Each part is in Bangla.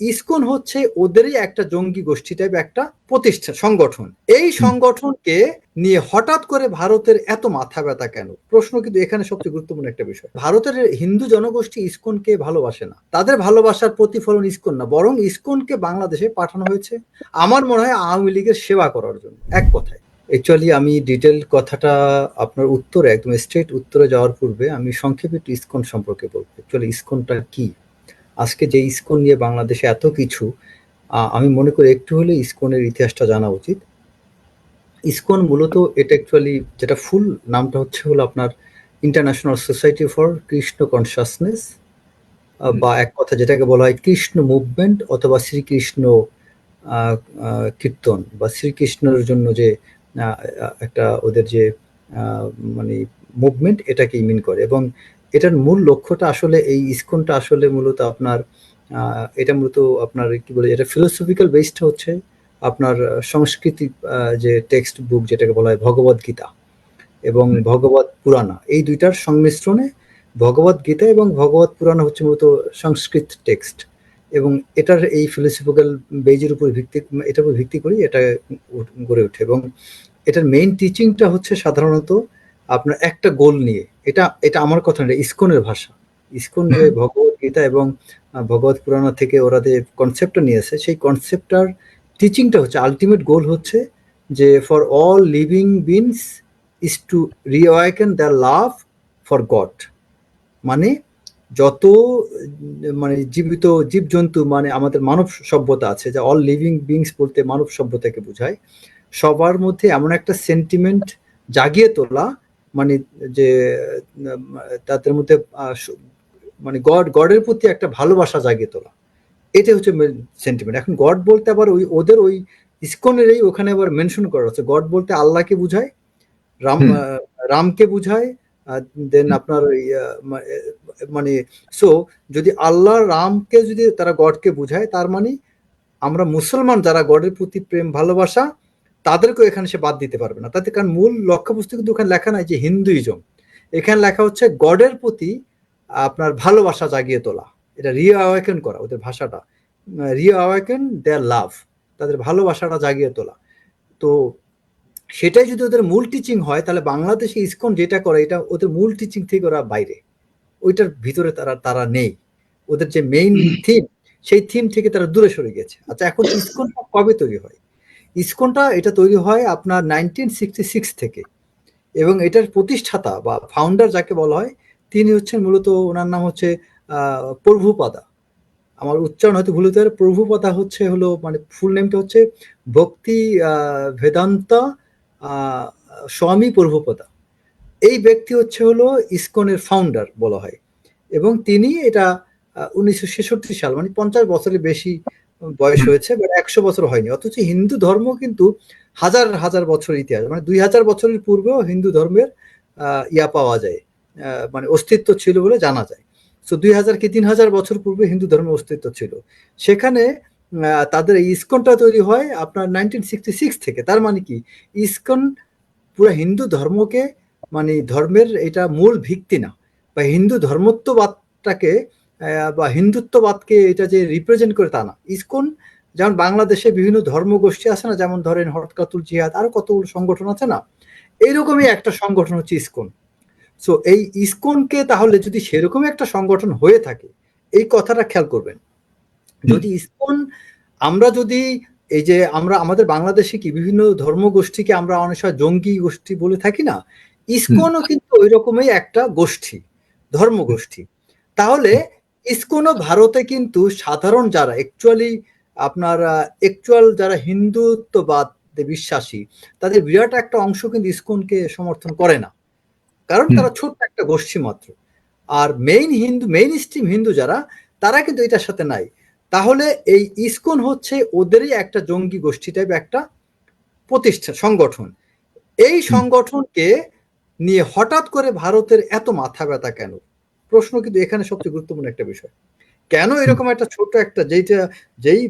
ইসকন হচ্ছে ওদেরই একটা জঙ্গি গোষ্ঠী টাইপ একটা প্রতিষ্ঠা সংগঠন। এই সংগঠনকে নিয়ে হঠাৎ করে ভারতের এত মাথা ব্যথা কেন? প্রশ্ন কিন্তু এখানে সবচেয়ে গুরুত্বপূর্ণ একটা বিষয়। ভারতের হিন্দু জনগোষ্ঠী ইসকনকে ভালোবাসে না। তাদের ভালোবাসার প্রতিফলন ইসকন না বরং ইসকনকে বাংলাদেশে পাঠানো হয়েছে। আমার মনে হয় আওয়ামী লীগের সেবা করার জন্য। এক কথায়। অ্যাকচুয়ালি আমি ডিটেল কথাটা আপনার উত্তরে একদম স্ট্রেট উত্তরে যাওয়ার পূর্বে আমি সংক্ষেপে একটু ইসকন সম্পর্কে বলব। অ্যাকচুয়ালি ইসকনটা কি? আজকে যে ইসকন নিয়ে বাংলাদেশে এত কিছু আমি মনে করি একটু হলে ইসকনের ইতিহাসটা জানা উচিত। ইসকন মূলত এটা অ্যাকচুয়ালি যেটা ফুল নামটা হচ্ছে হলো আপনার international society for Krishna consciousness বা এক কথা যেটাকে বলা হয় কৃষ্ণ মুভমেন্ট অথবা শ্রীকৃষ্ণ কীর্তন বা শ্রীকৃষ্ণের জন্য যে একটা ওদের যে মানে মুভমেন্ট এটাকেই মিন করে। এবং এটার মূল লক্ষ্যটা আসলে এই ইস্কনটা আসলে মূলত আপনার এটা মূলত আপনার কি বলে এটা ফিলোসফিক্যাল বেসটা হচ্ছে আপনার সংস্কৃতি যে টেক্সট বুক যেটাকে বলা হয় ভগবত গীতা এবং ভগবত পুরাণা। এই দুইটার সংমিশ্রণে ভগবত গীতা এবং ভগবত পুরাণ হচ্ছে মূলত সংস্কৃত টেক্সট এবং এটার এই ফিলোসফিক্যাল বেজের উপর ভিত্তি এটার উপর ভিত্তি করেই এটা গড়ে ওঠে এবং এটার মেইন টিচিংটা হচ্ছে সাধারণত আপনার একটা গোল নিয়ে এটা এটা আমার কথা না ইস্কনের ভাষা। ইস্কন যে ভগবত গীতা এবং ভগবত পুরাণ থেকে ওরা যে কনসেপ্টটা নিয়েছে সেই কনসেপ্টটার টিচিংটা হচ্ছে আলটিমেট গোল হচ্ছে যে for all living beings is to reawaken the love for God মানে যত মানে জীবিত জীবজন্তু মানে আমাদের মানব সভ্যতা আছে যে অল লিভিং বিংস বলতে মানব সভ্যতাকে বোঝায় সবার মধ্যে এমন একটা সেন্টিমেন্ট জাগিয়ে তোলা মানে যে তাদের মধ্যে মানে গড গডের প্রতি একটা ভালোবাসা জাগিয়ে তোলা। এটা হচ্ছে সেন্টিমেন্ট এখন গড বলতে আবার ওই ওদের ওই ইস্কনেরই ওখানে আবার মেনশন করা হচ্ছে। গড বলতে আল্লাহকে বুঝায় রাম রামকে বুঝায় দেন আপনার মানে সো যদি আল্লাহ রামকে যদি তারা গডকে বুঝায় তার মানে আমরা মুসলমান যারা গডের প্রতি প্রেম ভালোবাসা তাদেরকেও এখানে সে বাদ দিতে পারবে না। তাতে কারণ মূল লক্ষ্যবস্তু কিন্তু ওখানে লেখা নাই যে হিন্দুইজম। এখানে লেখা হচ্ছে গডের প্রতি আপনার ভালোবাসা জাগিয়ে তোলা। এটা রিঅ্যাওয়াকেন করা, ওদের ভাষাটা। রিঅ্যাওয়াকেন দেয়ার লাভ। তাদের ভালোবাসাটা জাগিয়ে তোলা। তো সেটাই যদি ওদের মূল টিচিং হয়, তাহলে বাংলাদেশে ইসকন যেটা করে, এটা ওদের মূল টিচিং থেকে ওরা বাইরে। ওইটার ভিতরে তারা তারা নেই। ওদের যে মেইন থিম সেই থিম থেকে তারা দূরে সরে গেছে। আচ্ছা এখন ইসকন কবে তৈরি হয়? ইসকনটা এটা তৈরি হয় আপনার নাইনটিন সিক্সটি সিক্স থেকে। এবং এটার প্রতিষ্ঠাতা বা ফাউন্ডার যাকে বলা হয়, তিনি হচ্ছেন মূলত ওনার নাম হচ্ছে প্রভুপাদা। আমার উচ্চারণ হয়তো ভুল হতে পারে। প্রভুপাদা হচ্ছে হলো মানে ফুল নেমটা হচ্ছে ভক্তি বেদান্তা স্বামী প্রভুপদা। এই ব্যক্তি হচ্ছে হলো ইসকনের ফাউন্ডার বলা হয়। এবং তিনি এটা উনিশশো ছেষট্টি সাল মানে পঞ্চাশ বছরের বেশি বয়স হয়েছে বাট একশো বছর হয়নি। অথচ হিন্দু ধর্ম কিন্তু হাজার হাজার বছর ইতিহাস মানে দুই হাজার বছরের পূর্বেও হিন্দু ধর্মের ইয়া পাওয়া যায় মানে অস্তিত্ব ছিল বলে জানা যায়। তো দুই হাজার কি তিন হাজার বছর পূর্বে হিন্দু ধর্মের অস্তিত্ব ছিল। সেখানে তাদের এই ইস্কনটা তৈরি হয় আপনার নাইনটিন সিক্সটি সিক্স থেকে। তার মানে কি? ইস্কন পুরো হিন্দু ধর্মকে মানে ধর্মের এটা মূল ভিত্তি না। বা হিন্দু ধর্মত্ববাদটাকে বা হিন্দুত্ববাদকে এটা যে রিপ্রেজেন্ট করে তা না। ইসকন যেমন বাংলাদেশে বিভিন্ন ধর্মগোষ্ঠী আছে না যেমন ধরেন হটকাতুল জিহাদ আরও কতগুলো সংগঠন আছে না এইরকমই একটা সংগঠন হচ্ছে ইসকন। সো এই ইসকনকে তাহলে যদি সেরকমই একটা সংগঠন হয়ে থাকে এই কথাটা খেয়াল করবেন। যদি ইসকন আমরা যদি এই যে আমরা আমাদের বাংলাদেশে কি বিভিন্ন ধর্মগোষ্ঠীকে আমরা অনেক সময় জঙ্গি গোষ্ঠী বলে থাকি না ইসকনও কিন্তু ওই রকমই একটা গোষ্ঠী ধর্মগোষ্ঠী। তাহলে ইসকনও ভারতে কিন্তু সাধারণ যারা অ্যাকচুয়ালি আপনার অ্যাকচুয়াল যারা হিন্দুত্ববাদ বিশ্বাসী তাদের বিরাট একটা অংশ কিন্তু ইসকনকে সমর্থন করে না। কারণ তারা ছোট্ট একটা গোষ্ঠী মাত্র। আর main Hindu main stream Hindu যারা তারা কিন্তু এটার সাথে নাই। তাহলে এই ইসকন হচ্ছে ওদেরই একটা জঙ্গি গোষ্ঠী টাইপ একটা প্রতিষ্ঠা সংগঠন। এই সংগঠনকে নিয়ে হঠাৎ করে ভারতের এত মাথা ব্যথা কেন? প্রশ্ন কিন্তু এখানে সবচেয়ে গুরুত্বপূর্ণ একটা বিষয়। কেন এরকম একটা ছোট একটা যেইটা, যেই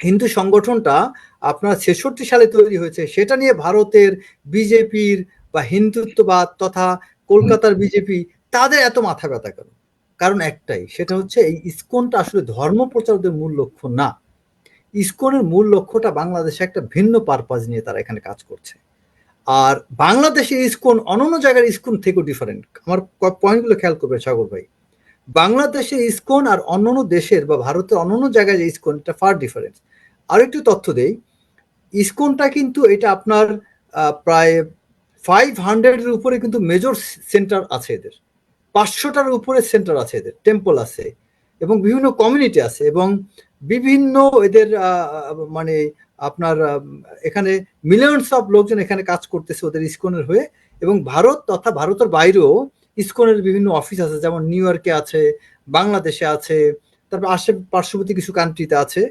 হিন্দু সংগঠনটা আপনার ছেষট্টি সালে তৈরি হয়েছে, সেটা নিয়ে ভারতের বিজেপির বা হিন্দুত্ববাদ তথা কলকাতার বিজেপি, তাদের এত মাথা ব্যথা কেন? কারণ একটাই, সেটা হচ্ছে এই ইসকনটা আসলে ধর্ম প্রচারদের মূল লক্ষ্য না। ইস্কনের মূল লক্ষ্যটা বাংলাদেশে একটা ভিন্ন পারপাজ নিয়ে তারা এখানে কাজ করছে। আর বাংলাদেশে ইসকন অন্যান্য জায়গার ইসকন থেকেও ডিফারেন্ট আমার পয়েন্টগুলো খেয়াল করবেন, সাগর ভাই। বাংলাদেশে ইসকন আর অন্যান্য দেশের বা ভারতের অন্যান্য জায়গায় যে ইসকন এটা ফার ডিফারেন্স আর একটু তথ্য দেই ইসকনটা কিন্তু এটা আপনার প্রায় ফাইভ হান্ড্রেডের উপরে কিন্তু মেজর সেন্টার আছে এদের। পাঁচশোটার উপরে সেন্টার আছে এদের টেম্পল আছে এবং বিভিন্ন কমিউনিটি আছে এবং বিভিন্ন এদের মানে আপনার এখানে মিলিয়নস অফ লোকজন এখানে কাজ করতেছে ওদের ইসকনের হয়ে এবং ভারত তথা ভারতের বাইরেও ইসকনের বিভিন্ন অফিস আছে, যেমন নিউ ইয়র্কে আছে, বাংলাদেশে আছে, তারপর আশে পার্শ্ববর্তী কিছু কান্ট্রিতে আছে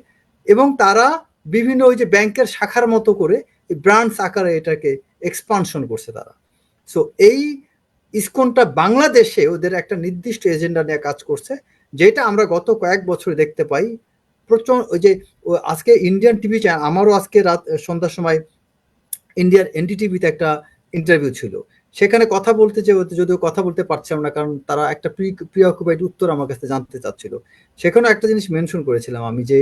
এবং তারা বিভিন্ন ওই যে ব্যাংকের শাখার মতো করে এই ব্রাঞ্চ আকারে এটাকে এক্সপানশন করছে তারা। সো এই ইসকনটা বাংলাদেশে ওদের একটা নির্দিষ্ট এজেন্ডা নিয়ে কাজ করছে, যেটা আমরা গত কয়েক বছরে দেখতে পাই প্রচণ্ড ওই যে আজকে ইন্ডিয়ান টিভি চ্যানেল আমারও আজকে রাত সন্ধ্যার সময় ইন্ডিয়ার এনডিটিভিতে একটা ইন্টারভিউ ছিল। সেখানে কথা বলতে যে, যদিও কথা বলতে পারছিলাম না, কারণ তারা একটা প্রি প্রিঅকুপাইড উত্তর আমার কাছে জানতে চাচ্ছিল। সেখানেও একটা জিনিস মেনশন করেছিলাম আমি যে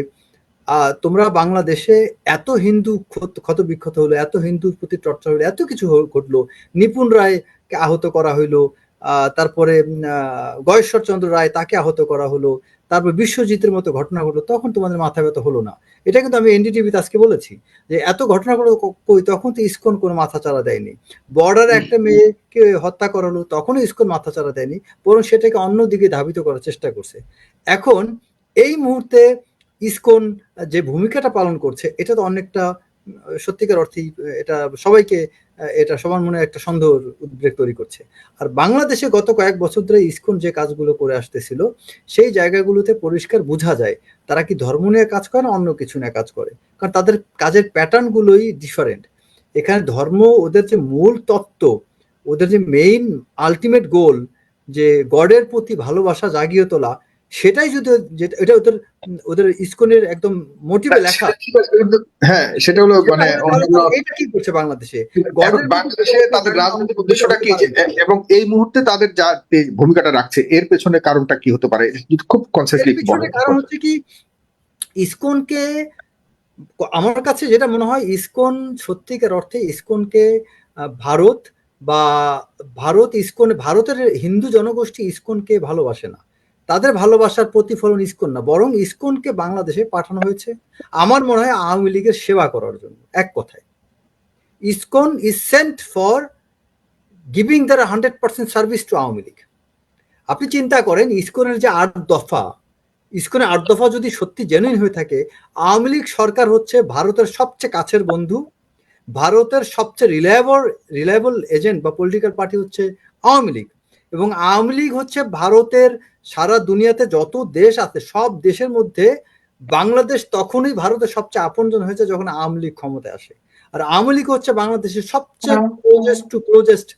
তোমরা বাংলাদেশে এত হিন্দু ক্ষত বিক্ষত হলো, এত হিন্দুর প্রতি চর্চা হলো, এত কিছু ঘটলো। নিপুণ রায়কে আহত করা হইল তারপরে গয়েশ্বর চন্দ্র রায় তাকে আহত করা হলো তারপর বিশ্বজিতের মতো ঘটনা ঘটলো তখন তোমাদের মাথা ব্যথা হলো না। এটা কিন্তু আমি এনডিটিভিতে আজকে বলেছি যে এত ঘটনা ঘটলো কই তখন তো ইস্কন কোনো মাথা চারা দেয়নি। বর্ডারে একটা মেয়েকে হত্যা করা হলো তখনও ইস্কন মাথা চারা দেয়নি বরং সেটাকে অন্যদিকে ধাবিত করার চেষ্টা করছে। এখন এই মুহূর্তে ইসকন যে ভূমিকাটা পালন করছে এটা তো অনেকটা সত্যিকার অর্থেই এটা সবাইকে, এটা সবার মনে একটা সন্দেহ উদ্বেগ তৈরি করছে। আর বাংলাদেশে গত কয়েক বছর ধরে ইসকন যে কাজগুলো করে আসতেছিল, সেই জায়গাগুলোতে পরিষ্কার বোঝা যায় তারা কি ধর্ম নিয়ে কাজ করে না অন্য কিছু নিয়ে কাজ করে। কারণ তাদের কাজের প্যাটার্নগুলোই ডিফারেন্ট এখানে ধর্ম ওদের যে মূল তত্ত্ব, ওদের যে মেইন আলটিমেট গোল যে গডের প্রতি ভালোবাসা জাগিয়ে তোলা সেটাই যদি এটা ওদের ওদের ইসকনের একদম মোটিভে লেখা। হ্যাঁ সেটা হলো মানে এটা কি করছে বাংলাদেশে? বাংলাদেশে তাদের রাজনৈতিক উদ্দেশ্যটা কি এবং এই মুহূর্তে তাদের যা ভূমিকাটা রাখছে এর পেছনে কারণটা কি হতে পারে? খুব কনসেসলি কারণ হচ্ছে কি ইসকনকে আমার কাছে যেটা মনে হয় ইসকন সত্যিকার অর্থে ইসকনকে ভারত বা ভারত ইসকন ভারতের হিন্দু জনগোষ্ঠী ইসকনকে ভালোবাসে না। তাদের ভালোবাসার প্রতিফলন ইস্কন না, বরং ইস্কনকে বাংলাদেশে পাঠানো হয়েছে আমার মনে হয় আওয়ামী লীগের সেবা করার জন্য, এক কথায়। ISKCON is sent for giving their hundred percent service to Awami League. আপনি চিন্তা করেন, ইস্কনের যে আট দফা, ইসকনের আট দফা যদি সত্যি জেনুইন হয়ে থাকে, আওয়ামী লীগ সরকার হচ্ছে ভারতের সবচেয়ে কাছের বন্ধু, ভারতের সবচেয়ে রিলায়েবল রিলায়েবল এজেন্ট বা পলিটিক্যাল পার্টি হচ্ছে আওয়ামী লীগ। এবং আওয়ামী লীগ হচ্ছে ভারতের সারা দুনিয়াতে যত দেশ আছে সব দেশের মধ্যে বাংলাদেশ তখনই ভারতের সবচেয়ে আপনজন হয়েছে যখন আওয়ামী লীগ ক্ষমতায় আসে। আর আওয়ামী লীগ হচ্ছে বাংলাদেশের সবচেয়ে ক্লোজেস্ট টু ক্লোজেস্ট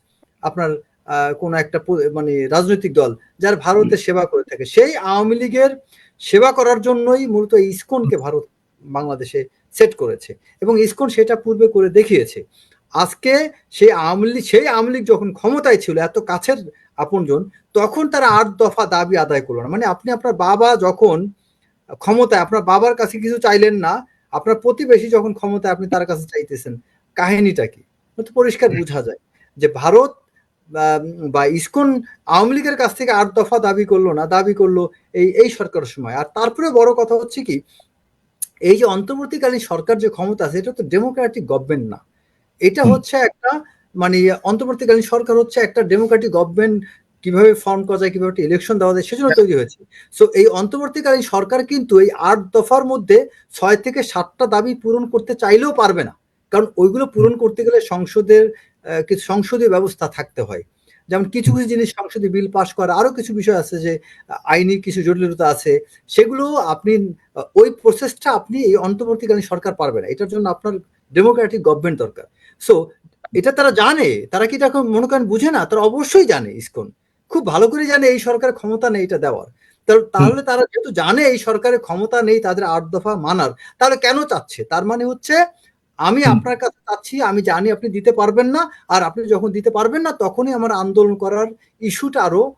আপনার কোন একটা মানে রাজনৈতিক দল যার ভারতের সেবা করে থাকে। সেই আওয়ামী লীগের সেবা করার জন্যই মূলত ইসকনকে ভারত বাংলাদেশে সেট করেছে এবং ইসকন সেটা পূর্বে করে দেখিয়েছে। আজকে সেই আওয়ামী লীগ সেই আওয়ামী লীগ যখন ক্ষমতায় ছিল এত কাছের আপনজন তখন তারা আট দফা দাবি আদায় করল না। মানে আপনি আপনার বাবা যখন ক্ষমতায় আপনার বাবার কাছে কিছু চাইলেন না আপনার প্রতিবেশী যখন ক্ষমতায় আপনি তার কাছে চাইতেছেন। কাহিনীটা কি? পরিষ্কার বোঝা যায় যে ভারত বা ইসকন আওয়ামী লীগের কাছ থেকে আট দফা দাবি করল না দাবি করল এই এই সরকারের সময়। আর তারপরে বড় কথা হচ্ছে কি এই যে অন্তর্বর্তীকালীন সরকার যে ক্ষমতা আছে এটা তো ডেমোক্রেটিক গভর্নমেন্ট না। এটা হচ্ছে একটা মানে অন্তর্বর্তীকালীন সরকার হচ্ছে একটা ডেমোক্রেটিক গভর্নমেন্ট কীভাবে ফর্ম করা যায় কীভাবে ইলেকশন দেওয়া যায় সেজন্য তৈরি হয়েছে। সো এই অন্তর্বর্তীকালীন সরকার কিন্তু এই আট দফার মধ্যে ছয় থেকে সাতটা দাবি পূরণ করতে চাইলেও পারবে না। কারণ ওইগুলো পূরণ করতে গেলে সংসদের কিছু সংসদীয় ব্যবস্থা থাকতে হয়। যেমন কিছু কিছু জিনিস সংসদে বিল পাশ করা আরও কিছু বিষয় আছে যে আইনি কিছু জটিলতা আছে সেগুলো আপনি ওই প্রসেসটা আপনি এই অন্তর্বর্তীকালীন সরকার পারবে না। এটার জন্য আপনার ডেমোক্রেটিক গভর্নমেন্ট দরকার। সো এটা তারা জানে তারা কি এটা মনে করেন বুঝে না? তারা অবশ্যই জানে ইসকন। খুব ভালো করে জানে এই সরকারের ক্ষমতা নেই এটা দেওয়ার। তাহলে তারা যেহেতু জানে এই সরকারের ক্ষমতা নেই তাদের আট দফা মানার তাহলে কেন চাচ্ছে? তার মানে হচ্ছে আমি আপনার কাছে চাচ্ছি আমি জানি আপনি দিতে পারবেন না আর আপনি যখন দিতে পারবেন না তখনই আমার আন্দোলন করার ইস্যুটা আরও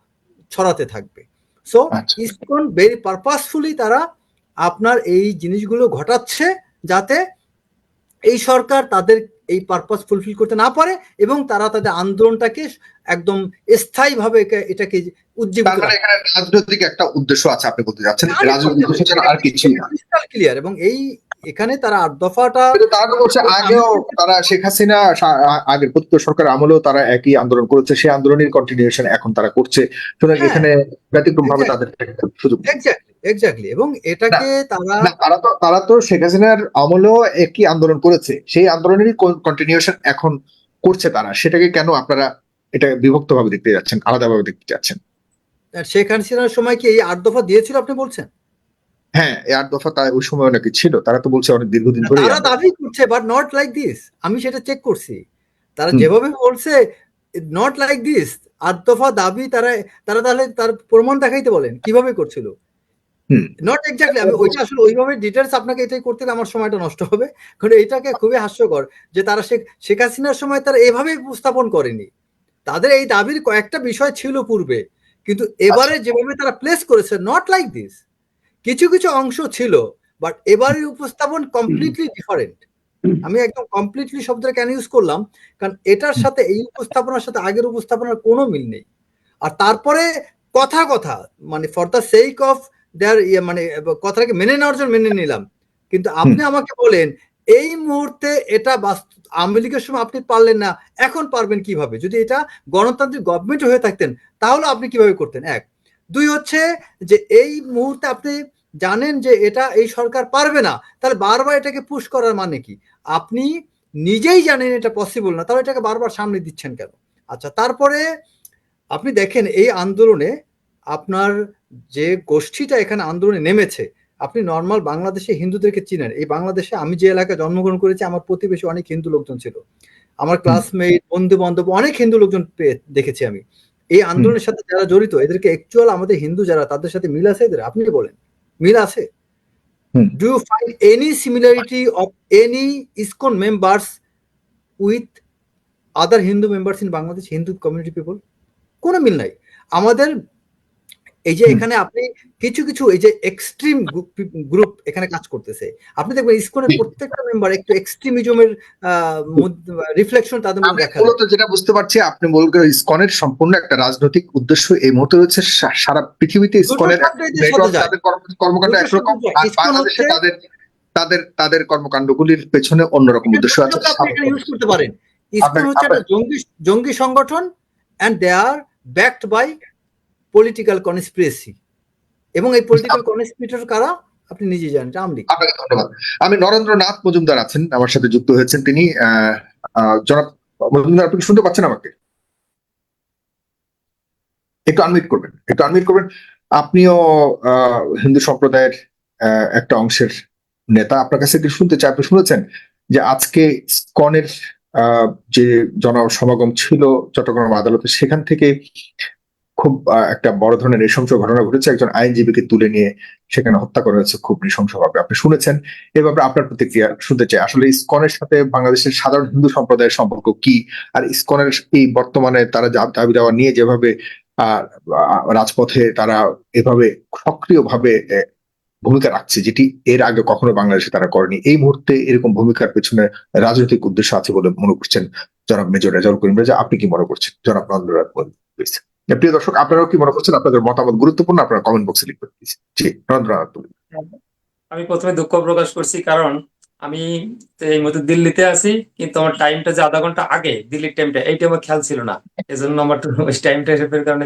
ছড়াতে থাকবে। সো। ইসকন ভেরি পারপাসফুলি তারা আপনার এই জিনিসগুলো ঘটাচ্ছে যাতে এই সরকার তাদের এই পারপাস ফুলফিল করতে না পারে এবং তারা তাদের আন্দোলনটাকে একদম স্থায়ীভাবে এটাকে উজ্জীবিত মানে এখানে রাজনৈতিক একটা উদ্দেশ্য আছে আপনি বলতে যাচ্ছেন রাজনৈতিক উদ্দেশ্য ছাড়া আর কিছুই না। ক্লিয়ার এবং এই এখানে তারা আট দফাটা তারা বলছে আগেও তারা শেখ হাসিনা আগের প্রত্যেক সরকার আমলেও তারা একই আন্দোলন করেছে সেই আন্দোলনের কন্টিনিউশন এখন তারা করছে। সুতরাং হ্যাঁ। এখানে ব্যতিক্রম ভাবে তাদের সুযোগ এক্স্যাক্টলি এবং এটাকে তারা তারা তো তারা তো শেখ হাসিনার আমলেও একই আন্দোলন করেছে। সেই আন্দোলনেরই কন্টিনিউশন এখন করছে তারা। সেটাকে কেন আপনারা এটা বিভক্ত ভাবে দেখতে যাচ্ছেন আলাদাভাবে দেখতে যাচ্ছেন। শেখ হাসিনার সময় কি এই আট দফা দিয়েছিল আপনি বলছেন? হ্যাঁ এই আট দফা তা ওই সময় নাকি ছিল তারা তো বলছে অনেক দীর্ঘদিন ধরে তারা দাবি করছে বাট নট লাইক দিস আমি সেটা চেক করছি। তারা যেভাবে বলছে নট লাইক দিস আট দফা দাবি তারা তারা তাহলে তার প্রমাণ দেখাইতে বলেন কীভাবে করছিল? নট এক্স্যাক্টলি আমি ওইটা আসলে ওইভাবে ডিটেলস আপনাকে এটাই করতে গেলে আমার সময়টা নষ্ট হবে কারণ এটাকে খুবই হাস্যকর যে তারা শেখ শেখ হাসিনার সময় তারা এভাবে উপস্থাপন করেনি। তাদের এই দাবির কয়েকটা বিষয় ছিল পূর্বে কিন্তু এবারে যেভাবে তারা প্লেস করেছে নট লাইক দিস কিছু কিছু অংশ ছিল বাট এবারের উপস্থাপন কমপ্লিটলি ডিফারেন্ট আমি একদম কমপ্লিটলি শব্দটা কেন ইউজ করলাম কারণ এটার সাথে এই উপস্থাপনার সাথে আগের উপস্থাপনার কোনো মিল নেই। আর তারপরে কথা কথা মানে for the sake of their ইয়ে মানে কথাটাকে মেনে নেওয়ার জন্য মেনে নিলাম। কিন্তু আপনি আমাকে বলেন এই মুহূর্তে এটা বাস্তব আওয়ামী লীগের সময় আপনি পারলেন না, এখন পারবেন কীভাবে? যদি এটা গণতান্ত্রিক গভর্নমেন্ট হয়ে থাকতেন, তাহলে আপনি কীভাবে করতেন? এক। দুই হচ্ছে যে এই মুহূর্তে আপনি জানেন যে এটা এই সরকার পারবে না, তাহলে বারবার এটাকে পুশ করার মানে কি? আপনি নিজেই জানেন এটা পসিবল না, তাহলে এটাকে বারবার সামনে দিচ্ছেন কেন? আচ্ছা তারপরে আপনি দেখেন এই আন্দোলনে আপনার যে গোষ্ঠীটা এখানে আন্দোলনে নেমেছে আপনি নর্মাল বাংলাদেশে হিন্দুদেরকে চিনেন। এই বাংলাদেশে আমি যে এলাকায় জন্মগ্রহণ করেছি আমার প্রতিবেশী অনেক হিন্দু লোকজন ছিল। আমার ক্লাসমেট বন্ধু বান্ধব অনেক হিন্দু লোকজন দেখেছি আমি। এই আন্দোলনের সাথে যারা জড়িত এদেরকে অ্যাকচুয়াল আমাদের হিন্দু যারা তাদের সাথে মিল আছে এদের? আপনি বলেন। মিল আছে? Do you find any similarity of any ISKCON members with other Hindu members in Bangladesh Hindu community people কোনো মিল নাই। আমাদের এই যে এখানে আপনি কিছু কিছু এই যে এক্সট্রিম গ্রুপ এখানে কাজ করতেছে। আপনি দেখবেন ইসকনের প্রত্যেকটা মেম্বার একটু এক্সট্রিমিজমের রিফ্লেকশন তাদের মধ্যে দেখা মূলত যেটা বুঝতে পারছি আপনি বলতে ইসকনের সম্পূর্ণ একটা রাজনৈতিক উদ্দেশ্য এই মুহূর্তে রয়েছে সারা পৃথিবীতে ইসকনের যায়। তাদের কর্মকাণ্ড একরকম আর বাংলাদেশে তাদের তাদের তাদের কর্মকাণ্ডগুলির পেছনে অন্যরকম উদ্দেশ্য আছে। আপনি ইউজ করতে পারেন। ইসকন হচ্ছে একটা জঙ্গি জঙ্গি সংগঠন and they are backed by political conspiracy এবং এই পলিটিক্যাল কনস্পিরেটর কারা? আপনি নিজে জানেন এটা আমলিক। আপনাকে ধন্যবাদ। আমি নরেন্দ্রনাথ মজুমদার আছেন আমার সাথে যুক্ত হয়েছেন তিনি। জনাব মজুমদার আপনি শুনতে পাচ্ছেন আমাকে? একটু আনমিট করবেন একটু আনমিট করবেন। আপনিও হিন্দু সম্প্রদায়ের একটা অংশের নেতা। আপনার কাছে কি শুনতে চাই আপনি শুনেছেন যে আজকে স্কনের আহ, যে জনসমাগম ছিল চট্টগ্রাম আদালতে সেখান থেকে খুব একটা বড় ধরনের নৃশংস ঘটনা ঘটেছে। একজন আইনজীবীকে তুলে নিয়ে সেখানে হত্যা করা হয়েছে খুব নৃশংসভাবে। আপনি শুনেছেন। এ ব্যাপারে আপনার প্রতিক্রিয়া শুনতে চাই। আসলে ইসকনের সাথে বাংলাদেশের সাধারণ হিন্দু সম্প্রদায়ের সম্পর্ক কি? আর ইসকনের এই বর্তমানে তারা দাবি দেওয়া নিয়ে যেভাবে রাজপথে তারা এভাবে সক্রিয়ভাবে ভূমিকা রাখছে, যেটি এর আগে কখনো বাংলাদেশে তারা করেনি। এই মুহূর্তে এরকম ভূমিকার পেছনে রাজনৈতিক উদ্দেশ্য আছে বলে মনে করছেন জনাব মেজর রেজাউল করিম রাজা। আপনি কি মনে করছেন? জনাব বলুন, please। প্রিয় দর্শক আপনারাও কি মনে করছেন? আপনাদের মতামত গুরুত্বপূর্ণ? আপনারা কমেন্ট বক্সে লিখবেন। জি আমি প্রথমে দুঃখ প্রকাশ করছি কারণ আমি এই মতো দিল্লিতে আছি কিন্তু আমার টাইমটা যে আধা ঘণ্টা আগে দিল্লির টাইমটা এইটা আমার খেয়াল ছিল না। এজন্য আমার ওই টাইমটা হিসেবের কারণে।